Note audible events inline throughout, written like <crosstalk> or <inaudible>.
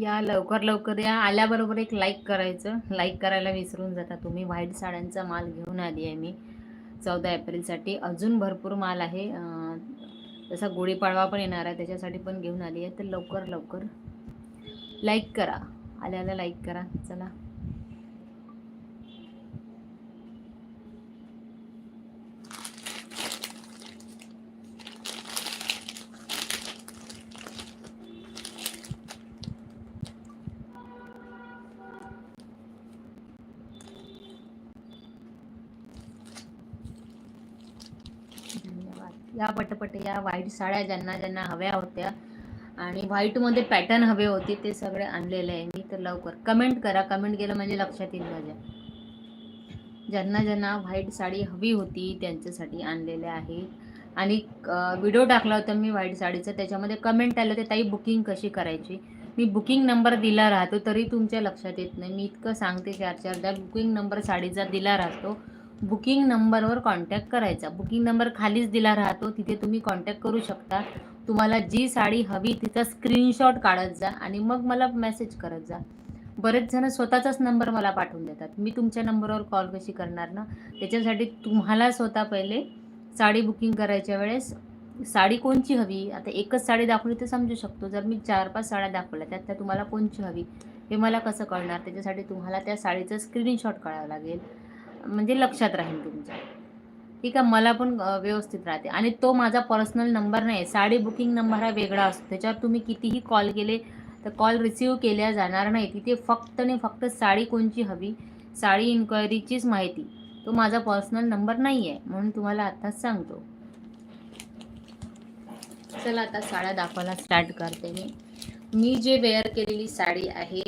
या लवकर लवकर या. आल्याबरोबर एक लाईक करायचं. लाईक करायला विसरून जाता तुम्ही. व्हाईट साड्यांचा माल घेऊन आली आहे मी. चौदा एप्रिलसाठी. अजून भरपूर माल आहे. जसा तसा गुढीपाडवा पण येणार आहे. त्याच्यासाठी पण घेऊन आली आहे. तर लवकर लवकर लाईक करा. आल्याला लाईक करा. चला. या पटपट या व्हाईट साड्या ज्यांना ज्यांना हव्या होत्या आणि व्हाईटमध्ये पॅटर्न हवे होते ते सगळे आणलेले आहे. मी तर लवकर कमेंट करा. कमेंट केलं म्हणजे लक्षात येईल माझ्या. ज्यांना ज्यांना व्हाईट साडी हवी होती त्यांच्यासाठी आणलेले आहे. आणि व्हिडिओ टाकला होता मी व्हाईट साडीचा. त्याच्यामध्ये कमेंट आलं ते ताई बुकिंग कशी करायची? मी बुकिंग नंबर दिला राहतो तरी तुमच्या लक्षात येत नाही. मी इतकं सांगते चार चारदा बुकिंग नंबर साडीचा दिला राहतो. बुकिंग नंबरवर कॉन्टॅक्ट करायचा. बुकिंग नंबर खालीच दिला राहतो. तिथे तुम्ही कॉन्टॅक्ट करू शकता. तुम्हाला जी साडी हवी तिचा स्क्रीनशॉट काढत जा आणि मग मला मेसेज करत जा. बरेच जण स्वतःचाच नंबर मला पाठवून देतात. मी तुमच्या नंबरवर कॉल कशी करणार ना? त्याच्यासाठी तुम्हाला स्वतः पहिले साडी बुकिंग करायच्या वेळेस साडी कोणची हवी? आता एकच साडी दाखवली तर समजू शकतो. जर मी चार पाच साड्या दाखवल्या त्यात त्या तुम्हाला कोणची हवी? हे मला कसं कळणार? त्याच्यासाठी तुम्हाला त्या साडीचं स्क्रीनशॉट काढावं लागेल. म्हणजे लक्षात राहील तुमच्या. ठीक आहे मला पण व्यवस्थित राहते. आणि तो माझा पर्सनल नंबर नाही साडी बुकिंग नंबर हा वेगळा असतो. त्याच्यावर तुम्ही कितीही कॉल केले तर कॉल रिसीव केल्या जाणार नाही. तिथे फक्त आणि फक्त साडी कोणची हवी? साडी इन्क्वायरीचीच माहिती. तो माझा पर्सनल नंबर नाही आहे म्हणून तुम्हाला आत्ताच सांगतो. चला आता साड्या दाखवायला स्टार्ट करते मी. मी जे वेअर केलेली साडी आहे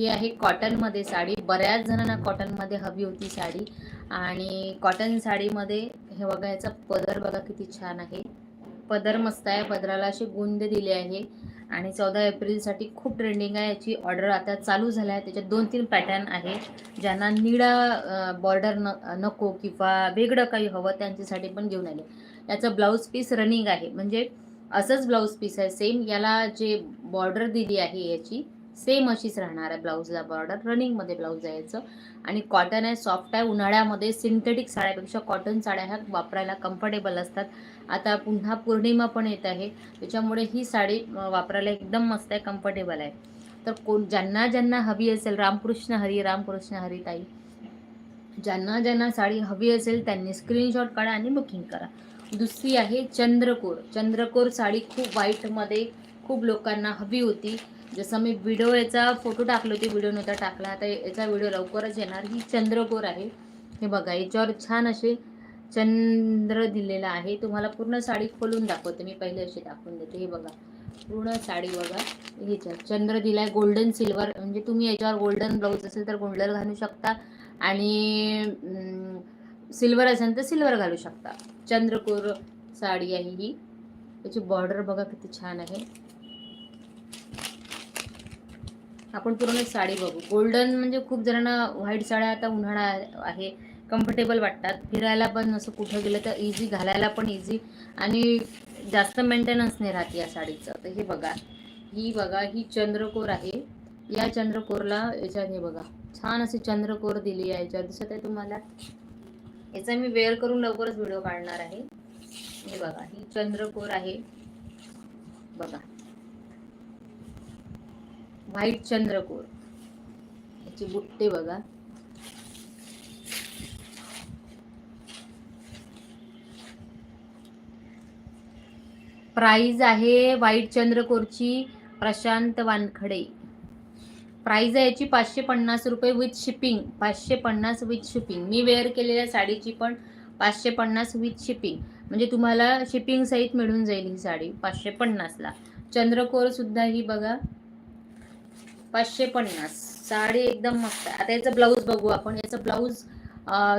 ही आहे कॉटनमध्ये साडी. बऱ्याच जणांना कॉटनमध्ये हवी होती साडी. आणि कॉटन साडीमध्ये हे बघा याचा पदर बघा किती छान आहे. पदर मस्त आहे. पदराला असे गुंद दिले आहे. आणि चौदा एप्रिलसाठी खूप ट्रेंडिंग आहे. याची ऑर्डर आता चालू झाली आहे त्याच्यात दोन तीन पॅटर्न आहे. ज्यांना निळा बॉर्डर न नको किंवा वेगळं काही हवं त्यांच्यासाठी पण घेऊन आले. याचं ब्लाऊज पीस रनिंग आहे. म्हणजे असंच ब्लाऊज पीस आहे. सेम याला जे बॉर्डर दिली आहे याची सेम अशीच राहणार आहे ब्लाऊजला बॉर्डर रनिंगमध्ये ब्लाऊज जायचं आणि कॉटन आहे सॉफ्ट आहे उन्हाळ्यामध्ये सिंथेटिक साड्यापेक्षा कॉटन साड्या ह्या वापरायला कम्फर्टेबल असतात. आता पुन्हा पौर्णिमा पण येत आहे त्याच्यामुळे ही साडी वापरायला एकदम मस्त आहे कम्फर्टेबल आहे. तर कोण ज्यांना ज्यांना हवी असेल रामकृष्ण हरी रामकृष्ण हरी ताई. ज्यांना ज्यांना साडी हवी असेल त्यांनी स्क्रीनशॉट काढा आणि बुकिंग करा. दुसरी आहे चंद्रकोर. चंद्रकोर साडी खूप व्हाईटमध्ये खूप लोकांना हवी होती. जसं मी व्हिडिओ याचा फोटो टाकले होते व्हिडिओ नव्हता टाकला. आता याचा व्हिडिओ लवकरच येणार. ही चंद्रकोर आहे. हे बघा याच्यावर छान असे चंद्र दिलेला आहे. तुम्हाला पूर्ण साडी खोलून दाखवते. मी पहिले अशी दाखवून देते. हे बघा पूर्ण साडी बघा. ह्याच्यात चंद्र दिलाय गोल्डन सिल्वर म्हणजे तुम्ही याच्यावर गोल्डन ब्लाऊज असेल तर गोल्डन घालू शकता. आणि सिल्वर असेल तर सिल्वर घालू शकता. चंद्रकोर साडी आहे ही. त्याची बॉर्डर बघा किती छान आहे. आपण पूर्ण साडी बघू. गोल्डन म्हणजे खूप जणांना व्हाईट साड्या आता उन्हाळा आहे कम्फर्टेबल वाटतात. फिरायला पण असं कुठं गेलं तर इझी घालायला पण इझी आणि जास्त मेंटेनन्स नाही राहत या साडीचं. तर हे बघा. ही बघा ही चंद्रकोर आहे. या चंद्रकोरला याच्यात हे बघा. छान अशी चंद्रकोर दिली आहे. याच्यात दिसत आहे तुम्हाला. याचा मी वेअर करून लवकरच व्हिडिओ काढणार आहे. हे बघा ही चंद्रकोर आहे. बघा. व्हाईट चंद्रकोर. याची बुट्टे बघा. प्राईज आहे व्हाईट चंद्रकोरची प्रशांत वानखडे. प्राईज आहे याची पाचशे पन्नास रुपये विथ शिपिंग. पाचशे पन्नास विथ शिपिंग. मी वेअर केलेल्या साडीची पण पाचशे पन्नास विथ शिपिंग. म्हणजे तुम्हाला शिपिंग सहित मिळून जाईल ही साडी पाचशे पन्नासला. चंद्रकोर सुद्धा ही बघा. पाचशे पन्नास. साडी एकदम मस्त आहे. आता याचं ब्लाऊज बघू आपण. याचं ब्लाऊज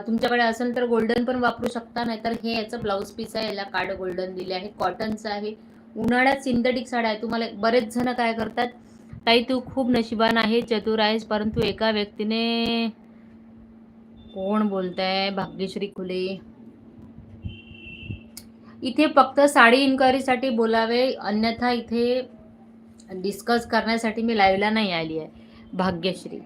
तुमच्याकडे असेल तर गोल्डन पण वापरू शकता नाहीतर हे याचं ब्लाऊज पीस आहे. याला कार्ड गोल्डन दिले आहे. कॉटनचं आहे. उन्हाळ्यात सिंथेटिक साड्या आहे तुम्हाला बरेच जण काय करतात ताई तू खूप नशिबान आहे चतुर आहेस परंतु एका व्यक्तीने कोण बोलताय? भाग्यश्री खुले. इथे फक्त साडी इन्क्वायरीसाठी बोलावे अन्यथा इथे डिस्कस करण्यासाठी मी लाईव्हला नाही आली आहे. भाग्यश्री.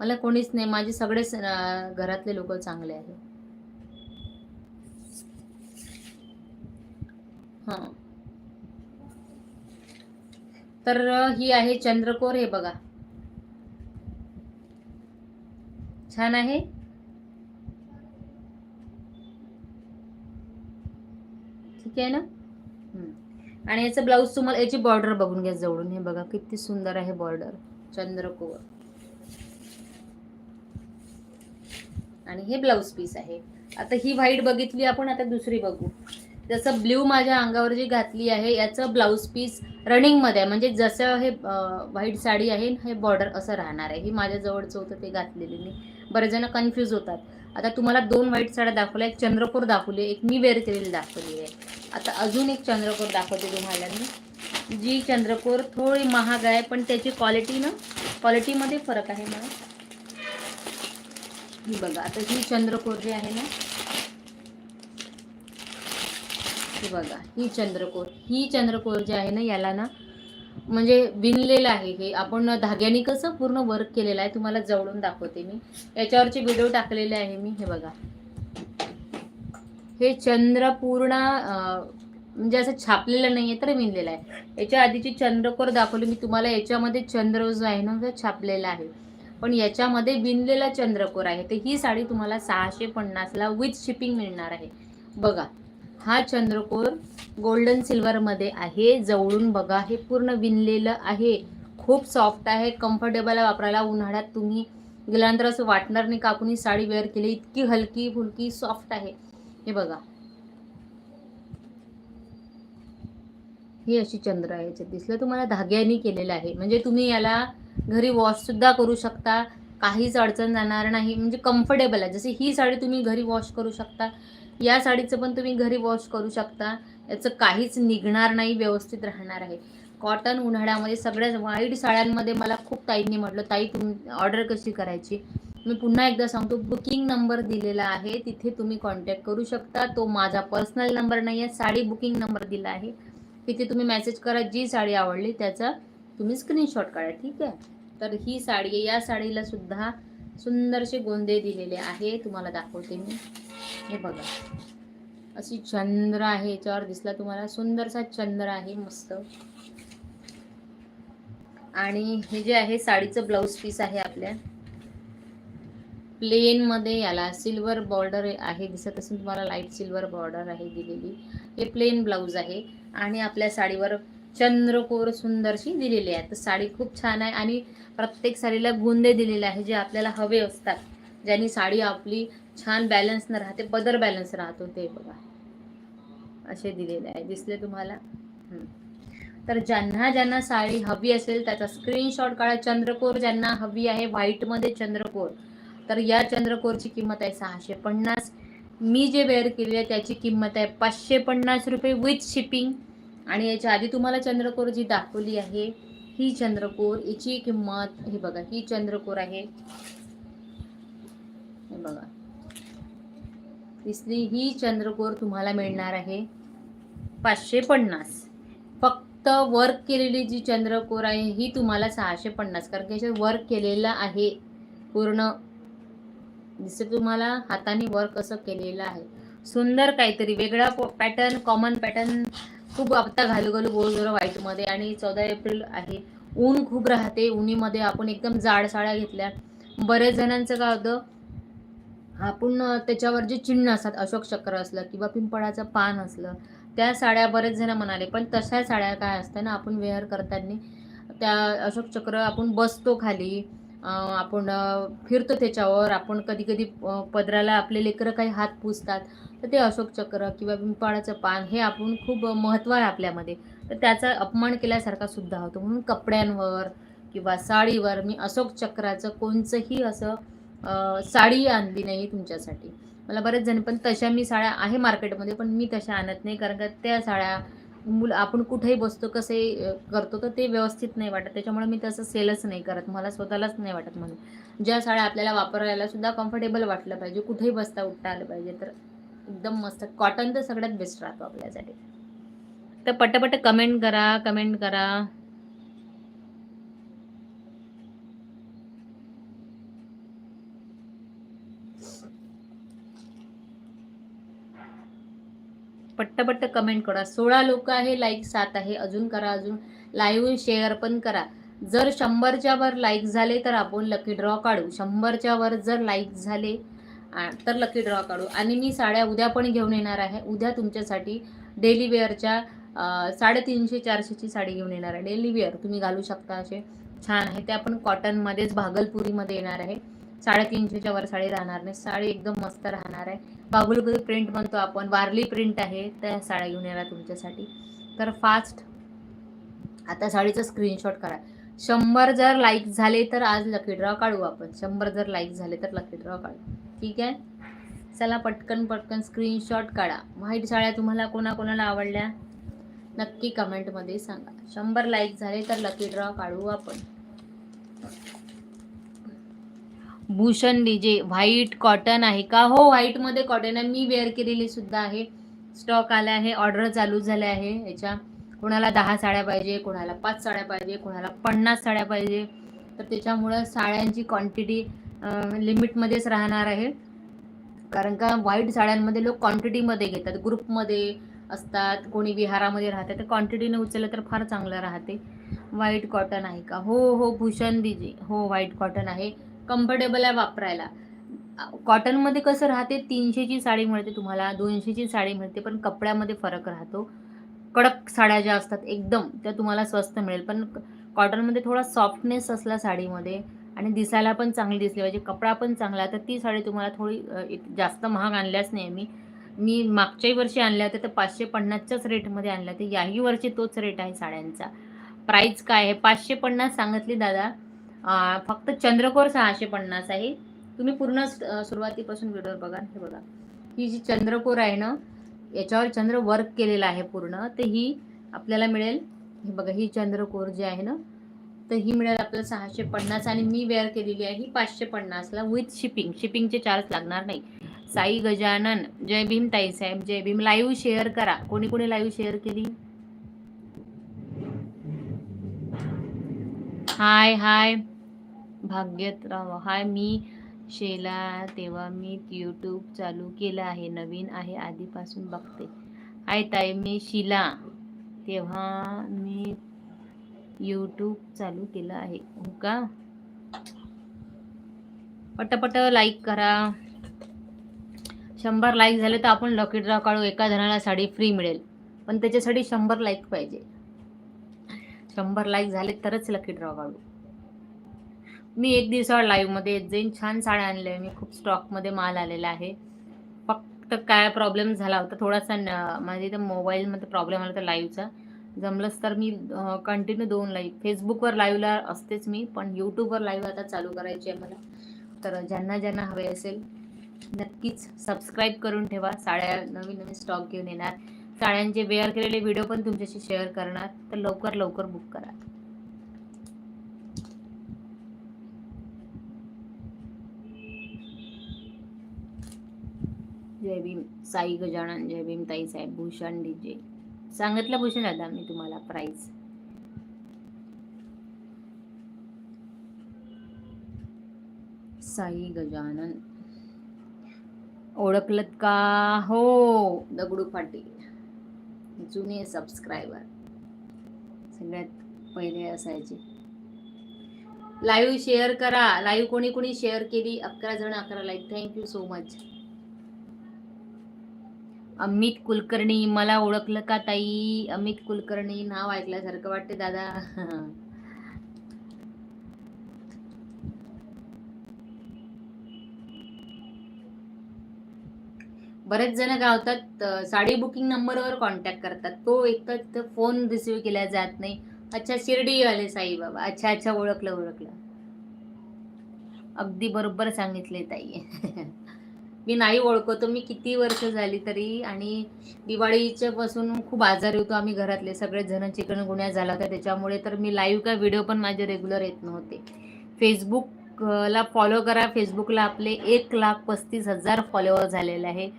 मला कोणीच नाही माझे सगळेच घरातले लोक चांगले आहे हां. तर ही आहे चंद्रकोर हे बघा. छान आहे? ठीक आहे ना? आणि याचं ब्लाऊज तुम्हाला याची बॉर्डर बघून घ्या जवळून. हे बघा किती सुंदर आहे बॉर्डर चंद्रकोवर. आणि हे ब्लाऊज पीस आहे. आता ही व्हाईट बघितली आपण आता दुसरी बघू. जसं ब्ल्यू माझ्या अंगावर जी घातली आहे याचं ब्लाऊज पीस रनिंगमध्ये आहे. म्हणजे जसं हे व्हाईट साडी आहे हे बॉर्डर असं राहणार आहे. ही माझ्याजवळचं होतं ते घातलेली मी. बरेच जण कन्फ्यूज होतात. आता तुम्हाला दोन व्हाईट साड्या दाखवल्या एक चंद्रकोर दाखवली एक मी वेअर केलेली दाखवली आहे. आता अजून एक चंद्रकोर दाखवते तुम्हाला मी. जी चंद्रकोर थोडी महाग आहे पण त्याची क्वालिटी ना क्वालिटीमध्ये फरक आहे ना ही बघा आता ही चंद्रकोर जी आहे ना ही बघा ही चंद्रकोर ही चंद्रकोर जी आहे ना याला ना म्हणजे विणलेलं आहे हे आपण धाग्याने कसं पूर्ण वर्क केलेलं आहे तुम्हाला जवळून दाखवते मी. याच्यावरचे व्हिडिओ टाकलेले आहे मी हे बघा. हे चंद्र पूर्ण म्हणजे असं छापलेलं नाहीये तर विणलेलं आहे. याच्या आधीची चंद्रकोर दाखवली मी तुम्हाला याच्यामध्ये चंद्र जो आहे ना छापलेला आहे. पण याच्यामध्ये विणलेला चंद्रकोर आहे तर ही साडी तुम्हाला सहाशे पन्नासला विथ शिपिंग मिळणार आहे. बघा. हा चंद्रकोर गोल्डन सिल्वरमध्ये आहे. जवळून बघा हे पूर्ण विणलेलं आहे. खूप सॉफ्ट आहे कम्फर्टेबल आहे वापरायला. उन्हाळ्यात तुम्ही गेल्यानंतर असं वाटणार नाही का ही साडी वेअर केली इतकी हलकी फुलकी सॉफ्ट आहे. हे बघा. ही अशी चंद्र आहे याच्यात दिसलं तुम्हाला धाग्याने केलेलं आहे. म्हणजे तुम्ही याला घरी वॉश सुद्धा करू शकता. काहीच अडचण जाणार नाही. म्हणजे कम्फर्टेबल आहे. जसे ही साडी तुम्ही घरी वॉश करू शकता या साडीचं पण तुम्ही घरी वॉश करू शकता. याचं काहीच निघणार नाही व्यवस्थित राहणार आहे. कॉटन उन्हाळ्यामध्ये सगळ्या वाईट साड्यांमध्ये मला खूप ताईंनी म्हटलं ताई तुम ऑर्डर कशी करायची? मी पुन्हा एकदा सांगतो बुकिंग नंबर दिलेला आहे तिथे तुम्ही कॉन्टॅक्ट करू शकता. तो माझा पर्सनल नंबर नाही आहे साडी बुकिंग नंबर दिला आहे. तिथे तुम्ही मेसेज करा जी साडी आवडली त्याचा तुम्ही स्क्रीनशॉट काढा ठीक आहे? तर ही साडी आहे या साडीला सुद्धा सुंदरसे गोंदे दिलेले आहे तुम्हाला दाखवते मी. हे बघा. अशी चंद्र आहे याच्यावर दिसला तुम्हाला. सुंदरसा चंद्र आहे मस्त. आणि हे जे आहे साडीचं ब्लाऊज पीस आहे आपल्या. प्लेन मध्ये याला सिल्वर बॉर्डर आहे दिसत असेल तुम्हाला लाइट सिल्वर बॉर्डर आहे दिलेली. हे प्लेन ब्लाऊज आहे. आणि आपल्या साडीवर चंद्रकोर सुंदरशी दिलेली आहे. तर साडी खूप छान आहे आणि प्रत्येक साडीला गुंदे दिलेले आहे जे आपल्याला हवे असतात. ज्यांनी साडी आपली छान बॅलन्स न राहते बदर बॅलन्स राहतो ते बघा. असे दिलेले आहे. दिसले तुम्हाला? तर ज्यांना ज्यांना साडी हवी असेल त्याचा स्क्रीनशॉट काढा. चंद्रकोर ज्यांना हवी आहे व्हाईटमध्ये चंद्रकोर. तर या चंद्रकोरची किंमत आहे सहाशे पन्नास. मी जे वेअर केली आहे त्याची किंमत आहे पाचशे पन्नास रुपये विथ शिपिंग आणि याच्या आधी तुम्हाला चंद्रकोर जी दाखवली आहे ही चंद्रकोर याची किंमत हे बघा ही चंद्रकोर आहे. हे बघा. दिसली ही चंद्रकोर तुम्हाला मिळणार आहे. पाचशे पन्नास. फक्त वर्क केलेली जी चंद्रकोर आहे ही तुम्हाला सहाशे पन्नास. कारण की याच्यात वर्क केलेलं आहे. पूर्ण दिसतं तुम्हाला हाताने वर्क असं केलेलं आहे. सुंदर काहीतरी वेगळा पॅटर्न कॉमन पॅटर्न खूप आता घालू घालू बोल जरा व्हाईटमध्ये आणि चौदा एप्रिल आहे. ऊन खूप राहते. उन्हीमध्ये आपण एकदम जाड साड्या घेतल्या. बरेच जणांचं काय होतं आपण त्याच्यावर जे चिन्ह असतात अशोक चक्र असलं किंवा पिंपळाचं पान असलं त्या साड्या बरेच जण म्हणाले. पण तशा साड्या काय असतं ना आपण वेअर करताना त्या अशोक चक्र आपण बसतो खाली. आपण फिरतो त्याच्यावर. आपण कधी कधी पदराला आपले लेकरं काही हात पुसतात. तर ते अशोक चक्र किंवा पिंपाळाचं पान हे आपण खूप महत्त्व आहे आपल्यामध्ये. तर त्याचा अपमान केल्यासारखा सुद्धा होतो. म्हणून कपड्यांवर किंवा साडीवर मी अशोक चक्राचं कोणचंही असं साडी आणली नाही तुमच्यासाठी. मला बरेच जण पण तशा मी साड्या आहे मार्केटमध्ये पण मी तशा आणत नाही. कारण का त्या साड्या मुलं आपण कुठेही बसतो कसे करतो तर ते व्यवस्थित नाही वाटत. त्याच्यामुळे मी तसं सेलच नाही करत. मला स्वतःलाच नाही वाटत म्हणून. ज्या साड्या आपल्याला वापरायला सुद्धा कम्फर्टेबल वाटलं पाहिजे. कुठेही बसता उठता आलं पाहिजे. तर एकदम मस्त. कॉटन तर सगळ्यात बेस्ट राहतो आपल्यासाठी. तर पटापट कमेंट करा कमेंट करा. पट्टपट्ट कमेंट करा. सोळा लोक आहे लाईक सात आहे. अजून करा अजून. लाईव्ह शेअर पण करा. जर शंभरच्या वर लाईक झाले तर आपण लकी ड्रॉ काढू. शंभरच्या वर जर लाईक झाले तर लकी ड्रॉ काढू. आणि मी साड्या उद्या पण घेऊन येणार आहे. उद्या तुमच्यासाठी डेली वेअरच्या साडेतीनशे चारशेची साडी घेऊन येणार आहे. डेली वेअर तुम्ही घालू शकता असे. छान आहे. ते आपण कॉटनमध्येच भागलपुरीमध्ये येणार आहे. साडेतीनशेच्या वर साडी राहणार नाही. साडी एकदम मस्त राहणार आहे. बागुलपुरी प्रिंट म्हणतो आपण. वारली प्रिंट आहे त्या साड्या घेऊन येणार तुमच्यासाठी. तर फास्ट आता साडीचं स्क्रीनशॉट करा. शंभर जर लाईक झाले तर आज लकी ड्रॉ काढू आपण. शंभर जर लाईक झाले तर लकी ड्रॉ काढू. ठीक आहे? चला पटकन पटकन स्क्रीनशॉट काढा. माहीत साड्या तुम्हाला कोणाकोणाला आवडल्या? नक्की कमेंटमध्ये सांगा. शंभर लाईक झाले तर लकी ड्रॉ काढू आपण. भूषण डीजे व्हाईट कॉटन आहे का? हो व्हाईटमध्ये कॉटन आहे. मी वेअर केलेली सुद्धा आहे. स्टॉक आला आहे. ऑर्डर चालू झाले आहे याच्या. कोणाला दहा साड्या पाहिजे कोणाला पाच साड्या पाहिजे कोणाला पन्नास साड्या पाहिजे. तर त्याच्यामुळं साड्यांची क्वांटिटी लिमिटमध्येच राहणार आहे. कारण का व्हाईट साड्यांमध्ये लोक क्वांटिटीमध्ये घेतात. ग्रुपमध्ये असतात. कोणी विहारामध्ये राहतात तर क्वांटिटीने उचललं तर फार चांगलं राहते. व्हाईट कॉटन आहे का? हो हो भूषण डीजे. हो व्हाईट कॉटन आहे. कम्फर्टेबल आहे वापरायला. कॉटनमध्ये कसं राहते तीनशेची साडी मिळते तुम्हाला दोनशेची साडी मिळते पण कपड्यामध्ये फरक राहतो. कडक साड्या ज्या असतात एकदम त्या तुम्हाला स्वस्त मिळेल. पण कॉटनमध्ये थोडा सॉफ्टनेस असला साडीमध्ये आणि दिसायला पण चांगली दिसली पाहिजे कपडा पण चांगला तर ती साडी तुम्हाला थोडी एक- जास्त महाग आणल्याच नाही मी. मी मागच्याही वर्षी आणल्या होत्या तर पाचशे पन्नासच्याच रेटमध्ये आणल्या तर याही वर्षी तोच रेट आहे साड्यांचा. प्राईस काय आहे? पाचशे पन्नास सांगितली दादा. फक्त चंद्रकोर सहाशे पन्नास आहे. तुम्ही पूर्ण सुरुवातीपासून व्हिडिओ बघा. हे बघा. ही जी चंद्रकोर आहे ना याच्यावर चंद्र वर्क केलेला आहे पूर्ण. तर ही आपल्याला मिळेल. हे बघा ही चंद्रकोर जी आहे ना तर ही मिळेल आपल्याला सहाशे पन्नास आणि मी वेअर केलेली आहे ही पाचशे पन्नासला विथ शिपिंग शिपिंगचे चार्ज लागणार नाही. साई गजानन जय भीम ताईसाहेब जय भीम. लाईव्ह शेअर करा. कोणी कोणी लाईव्ह शेअर केली? हाय हाय भाग्यतराव हाय मी शेला तेव्हा मी यूट्यूब चालू केलं आहे. नवीन आहे. आधीपासून बघते. हाय ताई मी शिला. तेव्हा मी यूट्यूब चालू केलं आहे. हो का? पटपट लाईक करा. शंभर लाईक झाले तर आपण लकी ड्रॉ काढू. एका जणाला साडी फ्री मिळेल. पण त्याच्यासाठी शंभर लाईक पाहिजे. शंभर लाईक झाले तरच लकी ड्रॉ काढू. मी एक दिवसावर लाईव्हमध्ये येत जाईन. छान साड्या आणल्या मी. खूप स्टॉकमध्ये माल आलेला आहे. फक्त काय प्रॉब्लेम झाला होता थोडासा न- माझ्या इथं मोबाईलमध्ये प्रॉब्लेम आला होता लाईव्हचा जमलंच तर मी कंटिन्यू दोन लाईव्ह फेसबुकवर लाईव्हला असतेच मी पण यूट्यूबवर लाईव्ह आता चालू करायची आहे मला. तर ज्यांना ज्यांना हवे असेल नक्कीच सबस्क्राईब करून ठेवा. साड्या नवीन नवीन स्टॉक घेऊन येणार. साड्यांचे वेअर केलेले व्हिडिओ पण तुमच्याशी शेअर करणार. तर लवकर लवकर बुक करा. जय भीम. साई गजानन जय भीम. ताई साहेब भूषण डीजे. सांगितलं भूषण दादा मी तुम्हाला प्राईज साई गजानन. ओळखलत का? हो दगडू पाटील. जुने सबस्क्रायबर सगळ्यात पहिले असायचे. लाईव्ह शेअर करा. लाईव्ह कोणी कोणी शेअर केली. अकरा जण अकरा like thank you so much Amit Kulkarni मला ओळखलं का ताई? अमित कुलकर्णी नाव ऐकल्यासारखं वाटते दादा. बरेच जण काय होतात साडी बुकिंग नंबरवर कॉन्टॅक्ट करतात. तो एक तर फोन रिसिव्ह केला जात नाही. अच्छा शिर्डी आले साईबाबा अच्छा अच्छा ओळखलं ओळखलं. अगदी बरोबर सांगितले ताई. <laughs> मी नाही ओळखतो मी किती वर्ष झाली तरी आणि दिवाळीच्या पासून खूप आजारी होतो आम्ही घरातले. सगळे जण चिकन गुन्ह्या झाला होता त्याच्यामुळे तर मी लाईव्ह का व्हिडिओ पण माझे रेग्युलर येत नव्हते. फेसबुकला फॉलो करा. फेसबुकला आपले एक लाख पस्तीस हजार फॉलोअर झालेले आहे.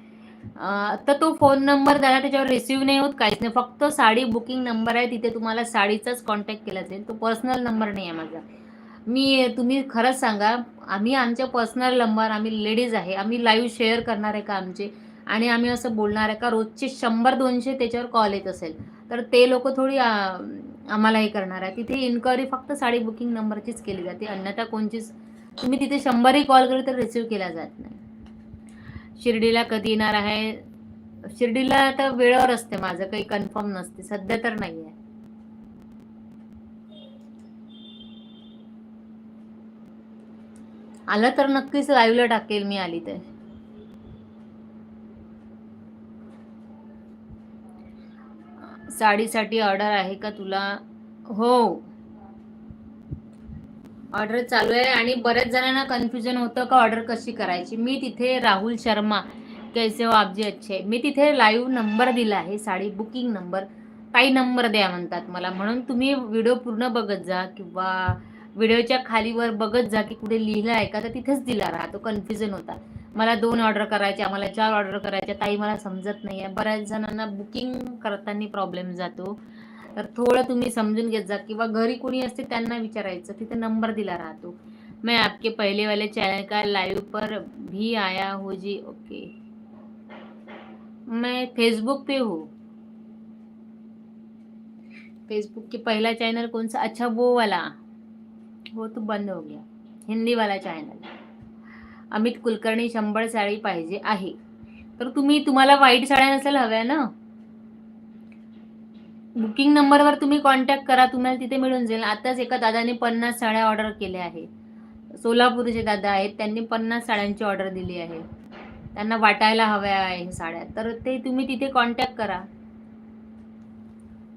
तर तो फोन नंबर त्याला त्याच्यावर रिसिव्ह नाही होत काहीच नाही. फक्त साडी बुकिंग नंबर आहे तिथे तुम्हाला साडीचाच कॉन्टॅक्ट केला जाईल. तो पर्सनल नंबर नाही आहे माझा. मी तुम्ही खरंच सांगा आम्ही आमच्या पर्सनल नंबर आम्ही लेडीज आहे आम्ही लाईव्ह शेअर करणार आहे का आमचे? आणि आम्ही असं बोलणार आहे का? रोजचे शंभर दोनशे त्याच्यावर कॉल येत असेल तर ते लोक थोडी आम्हाला हे करणार आहे. तिथे इन्क्वायरी फक्त साडी बुकिंग नंबरचीच केली जाते अन्यथा कोणचीच तुम्ही तिथे शंभरही कॉल केले तर रिसिव्ह केला जात नाही. शिर्डीला कधी येणार आहे? शिर्डीला आता वेळेवर असते माझं काही कन्फर्म नसते सध्या तर नाही आहे आलं तर नक्कीच लाईव्हला टाकेल मी आली तर. साडीसाठी ऑर्डर आहे का तुला? हो. ऑर्डर चालू आहे आणि बऱ्याच जणांना कन्फ्युजन होतं का ऑर्डर कशी करायची. मी तिथे राहुल शर्मा कैसे हो आपजी अच्छे. मी तिथे लाईव्ह नंबर दिला आहे साडी बुकिंग नंबर काही नंबर द्या म्हणतात मला. म्हणून तुम्ही व्हिडिओ पूर्ण बघत जा किंवा व्हिडिओच्या खालीवर बघत जा की कुठे लिहिलं आहे का तर तिथेच दिला राहतो कन्फ्युजन होता. मला दोन ऑर्डर करायचे आम्हाला चार ऑर्डर करायच्या ताई मला समजत नाही आहे बऱ्याच जणांना बुकिंग करताना प्रॉब्लेम जातो. तर थोडं तुम्ही समजून घेत जा किंवा घरी कोणी असते त्यांना विचारायचं. तिथे नंबर दिला राहतो. मैं आपके पहले वाले चैनल का लाइव पर भी आया हूँ जी. ओके मैं फेसबुक पे हूँ. फेसबुक के पहला चैनल कौन सा? अच्छा वो वाला. वो तो बंद हो गया। हिंदीवाला चॅनल अमित कुलकर्णी शंभर साडी पाहिजे आहे. तर तुम्ही तुम्हाला वाईट साड्या नसेल हव्या ना? बुकिंग नंबरवर तुम्ही कॉन्टॅक्ट करा तुम्हाला तिथे मिळून जाईल. आताच एका दादाने पन्नास साड्या ऑर्डर केल्या आहेत. सोलापूरचे दादा आहेत त्यांनी पन्नास साड्यांची ऑर्डर दिली आहे. त्यांना वाटायला हव्या आहे साड्या. तर ते तुम्ही तिथे कॉन्टॅक्ट करा.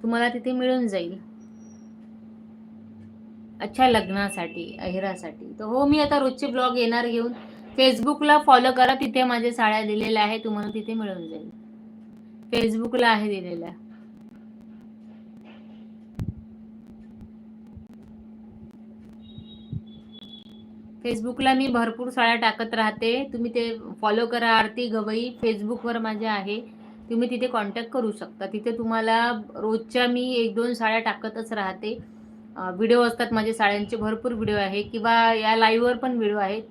तुम्हाला तिथे मिळून जाईल. अच्छा लग्नासाठी अहिरासाठी. तर हो मी आता रोजचे ब्लॉग येणार घेऊन. फेसबुकला फॉलो करा तिथे माझे साड्या दिलेल्या आहे तुम्हाला तिथे मिळून जाईल. फेसबुकला आहे दिलेल्या. फेसबुकला मी भरपूर साड्या टाकत राहते. तुम्ही ते फॉलो करा आरती गवई फेसबुकवर माझे आहे. तुम्ही तिथे कॉन्टॅक्ट करू शकता. तिथे तुम्हाला रोजच्या मी एक दोन साड्या टाकतच राहते. व्हिडिओ असतात माझे साड्यांचे भरपूर व्हिडिओ आहे. किंवा या लाईव्हवर पण व्हिडिओ आहेत.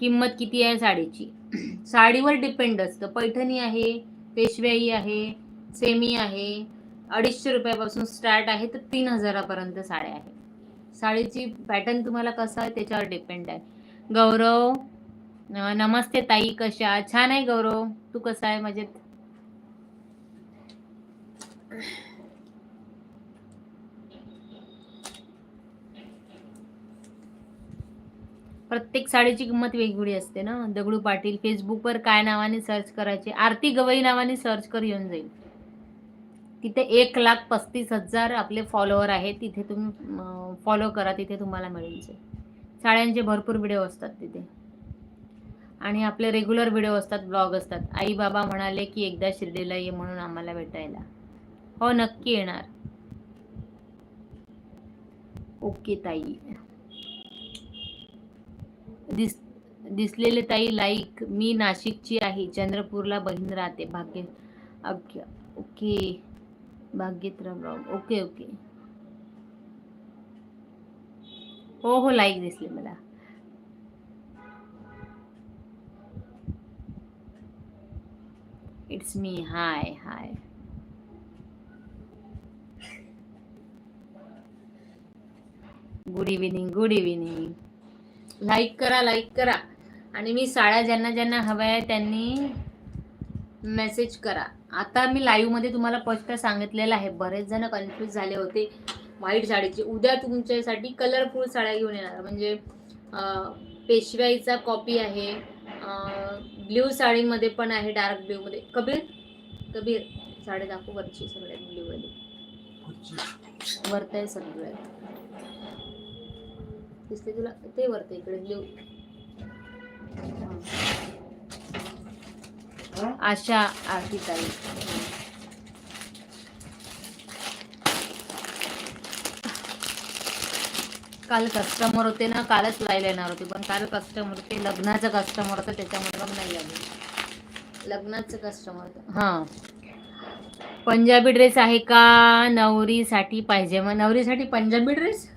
किंमत किती आहे साडीची? <clears throat> साडीवर डिपेंड असतं. पैठणी आहे पेशव्याई आहे सेमी आहे. अडीचशे रुपयापासून स्टार्ट आहे तर तीन हजारापर्यंत साड्या आहे साडीची पॅटर्न तुम्हाला कसा आहे त्याच्यावर डिपेंड आहे. गौरव नमस्ते ताई कशा छान आहे गौरव. तू कसा आहे मजेत? प्रत्येक साडीची किंमत वेगवेगळी असते ना. दगडू पाटील फेसबुकवर काय नावाने सर्च करायचे आरती गवई नावाने सर्च कर येऊन जाईल. तिथे एक लाख पस्तीस हजार आपले फॉलोअर आहेत. तिथे तुम्ही फॉलो करा तिथे तुम्हाला मिळेल साड्यांचे भरपूर व्हिडिओ असतात तिथे. आणि आपले रेग्युलर व्हिडिओ असतात ब्लॉग असतात. आई बाबा म्हणाले की एकदा शिर्डीला ये म्हणून आम्हाला भेटायला. हो नक्की येणार. ओके ताई. दिस दिसलेले ताई लाईक मी नाशिकची आहे चंद्रपूरला बहीण राहते भाग्य ओके ओके भाग्यत्र ओके ओके. हो हो लाईक दिसले मला. It's me hi hi good evening good evening like करा लाईक करा. आणि मी साड्या ज्यांना ज्यांना हव्या आहे त्यांनी मेसेज करा. आता मी लाईव्हमध्ये तुम्हाला स्पष्ट सांगितलेलं आहे. बरेच जण कन्फ्यूज झाले होते. व्हाईट साडीचे. उद्या तुमच्यासाठी कलरफुल साड्या घेऊन येणार. म्हणजे अं, पेशवाईचा कॉपी आहे. ब्ल्यू साडीमध्ये पण आहे डार्क ब्ल्यूमध्ये कबीर? कबीर साडी दाखवू वरची सगळ्यात ब्ल्यूवाली वरत आहे सगळ्यात. दिसते तुला? ते वरते इकडे ब्ल्यू आशा आरती ताई काल कस्टमर होते ना कालच लाईव्ह येणार होते पण काल कस्टमर होते लग्नाचं कस्टमर होतं त्याच्यामुळे मग नाही आले. लग्नाचं कस्टमर होतं. हां. पंजाबी ड्रेस आहे का? नवरीसाठी पाहिजे. मग नवरीसाठी पंजाबी ड्रेस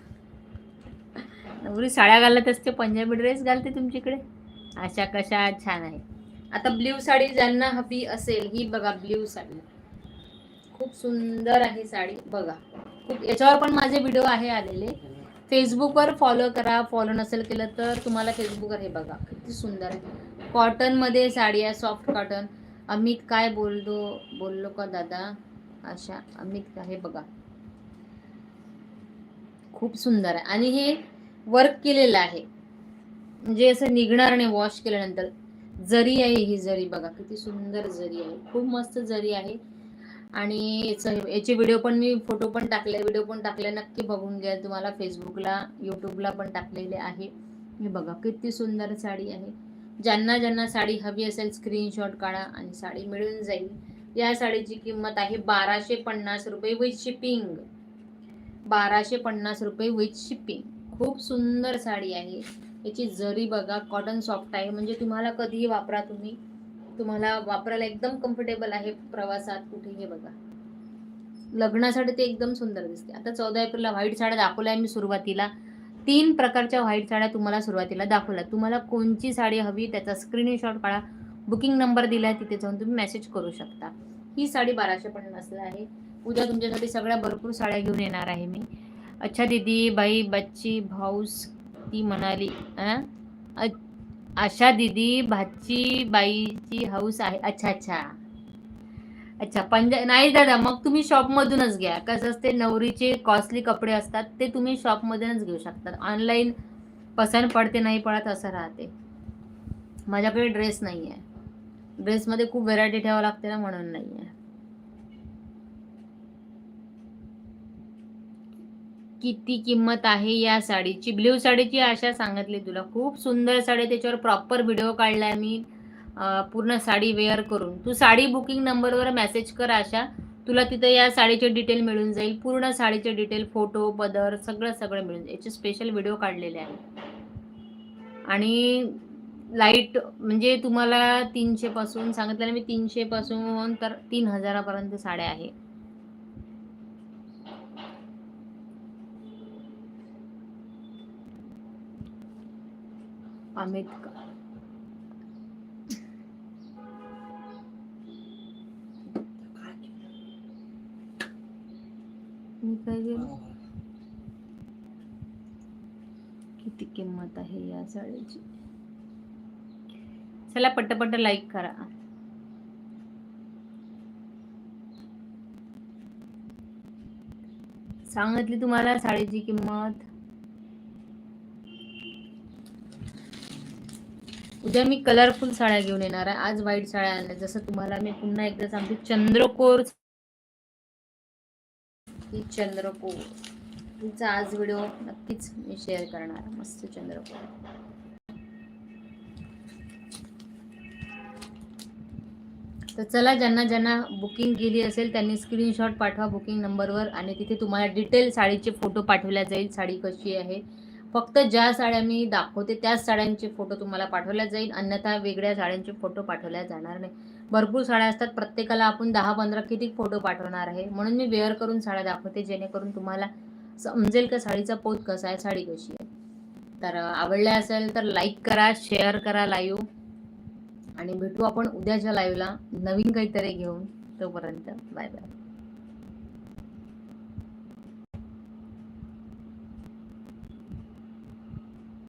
एवढी साड्या घालत असते पंजाबी ड्रेस घालते तुमच्याकडे? अशा कशा छान आहे. आता ब्ल्यू साडी ज्यांना हवी असेल ही बघा ब्ल्यू साडी. खूप सुंदर आहे साडी बघा. खूप याच्यावर पण माझे व्हिडिओ आहे आलेले. फेसबुकवर फॉलो करा फॉलो नसेल केलं तर तुम्हाला फेसबुकवर हे बघा किती सुंदर आहे. कॉटनमध्ये साडी आहे सॉफ्ट कॉटन अमित काय बोलतो बोललो का दादा? अशा अमित का हे बघा. खूप सुंदर आहे. आणि हे वर्क केलेलं आहे. म्हणजे असं निघणार नाही वॉश केल्यानंतर. जरी आहे ही जरी बघा किती सुंदर जरी आहे. खूप मस्त जरी आहे. आणि याचं याचे व्हिडिओ पण मी फोटो पण टाकले व्हिडिओ पण टाकले नक्की बघून घ्या. तुम्हाला फेसबुकला यूट्यूबला पण टाकलेले आहे. हे बघा किती सुंदर साडी आहे. ज्यांना ज्यांना साडी हवी असेल स्क्रीनशॉट काढा आणि साडी मिळून जाईल. या साडीची किंमत आहे बाराशे पन्नास रुपये विथ शिपिंग बाराशे पन्नास रुपये विथ शिपिंग खूप सुंदर साडी आहे. याची जरी बघा कॉटन सॉफ्ट आहे. म्हणजे तुम्हाला कधीही वापरा तुम्ही. तुम्हाला वापरायला एकदम कम्फर्टेबल आहे प्रवासात कुठेही बघा. लग्नासाठी ते एकदम सुंदर दिसते. आता चौदा एप्रिलला व्हाईट साड्या दाखवल्या मी सुरुवातीला. तीन प्रकारच्या व्हाईट साड्या तुम्हाला सुरुवातीला दाखवल्या. तुम्हाला कोणची साडी हवी त्याचा स्क्रीनशॉट काढा. बुकिंग नंबर दिला आहे तिथे जाऊन तुम्ही मेसेज करू शकता. ही साडी बाराशे पन्नासला आहे. उद्या तुमच्यासाठी सगळ्या भरपूर साड्या घेऊन येणार आहे मी. अच्छा दीदी बाई बच्ची भाऊस ती म्हणाली अशा आशा दीदी भाची बाईची हाऊस आहे. अच्छा अच्छा. अच्छा पंजा नाही दादा मग तुम्ही शॉपमधूनच घ्या. कसं असते नवरीचे कॉस्टली कपडे असतात ते तुम्ही शॉपमधूनच घेऊ शकतात. ऑनलाईन पसंत पडते नाही पडत असं राहते. माझ्याकडे ड्रेस नाही आहे ड्रेसमध्ये खूप व्हेरायटी ठेवावं लागते ना म्हणून नाही आहे किती किंमत आहे या साडीची? ब्ल्यू साडीची आशा सांगितली तुला. खूप सुंदर साडी त्याच्यावर प्रॉपर व्हिडिओ काढलाय मी. पूर्ण साडी वेअर करून. तू साडी बुकिंग नंबरवर मेसेज कर आशा. तुला तिथं या साडीचे डिटेल मिळून जाईल. पूर्ण साडीचे डिटेल फोटो पदर सगळं सगळं मिळून जाईल. याचे स्पेशल व्हिडिओ काढलेले आहे. आणि लाइट म्हणजे तुम्हाला तीनशेपासून सांगितलं ना मी तीनशेपासून तर तीन हजारापर्यंत साड्या आहे. अमित का मी काय किती किंमत आहे या साडीची चला पट्टपट्ट लाईक करा. सांगितली तुम्हाला साडीची किंमत? उद्या मी कलरफुल साड्या घेऊन येणार आहे. आज व्हाईट साड्या आणल्या. जसं तुम्हाला मी पुन्हा एकदा सांगते चंद्रकोर ही चंद्रकोर. तिचा आज व्हिडिओ नक्कीच मी शेअर करणार. मस्त चंद्रकोर. तर चला ज्यांना ज्यांना बुकिंग केली असेल त्यांनी स्क्रीनशॉट पाठवा बुकिंग नंबरवर आणि तिथे तुम्हाला डिटेल साडीचे फोटो पाठवल्या जाईल साडी कशी आहे. फक्त ज्या साड्या मी दाखवते त्याच साड्यांचे फोटो तुम्हाला पाठवल्या जाईल. अन्यथा वेगळ्या साड्यांचे फोटो पाठवल्या जाणार नाही. भरपूर साड्या असतात. प्रत्येकाला आपण दहा पंधरा किती फोटो पाठवणार आहे? म्हणून मी वेअर करून साड्या दाखवते जेणेकरून तुम्हाला समजेल का साडीचा पोत कसा आहे साडी कशी आहे. तर आवडल्या असेल तर लाईक करा शेअर करा लाईव्ह आणि भेटू आपण उद्याच्या लाईव्हला नवीन काहीतरी घेऊन. तोपर्यंत बाय बाय